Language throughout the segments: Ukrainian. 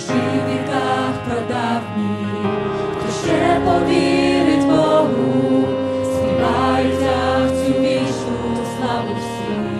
чужих віках прадавні, хто ще повірить Богу, співають в цю вічну славу всім.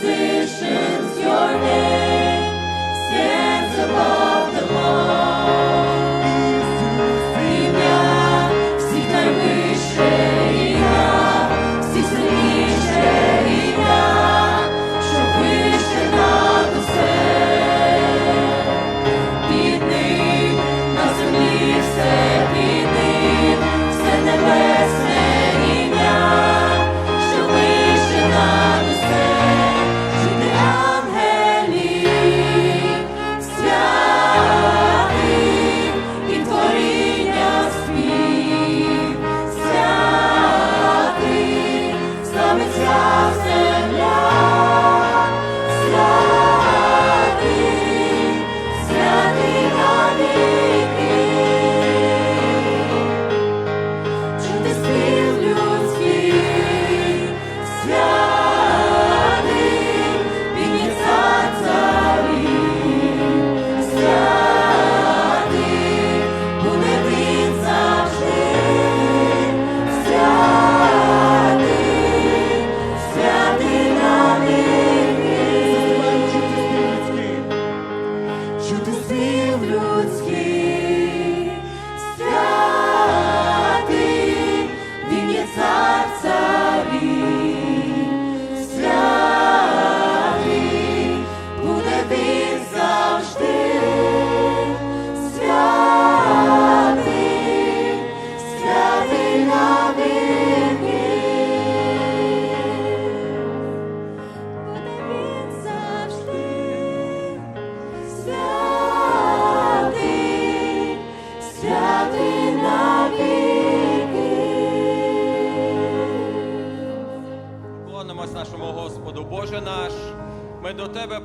positions your name. Господу, Боже наш, ми до Тебе